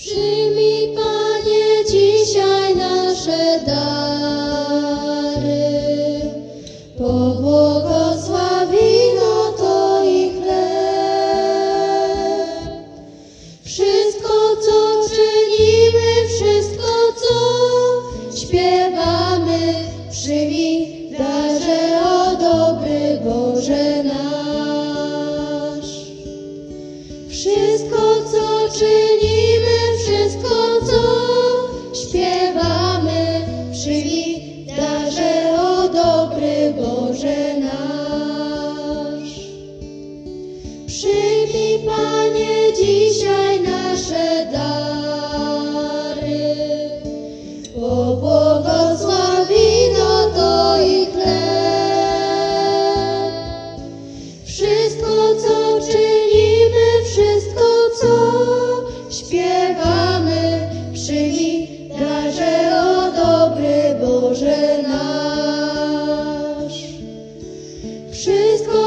Przyjmij, Panie, dzisiaj nasze dary. Pobłogosławino to i chleb. Wszystko, co czynimy, wszystko, co śpiewamy, przyjmij darze o dobry Boże nasz. Wszystko, co czynimy, daže ho dobre. Wszystko,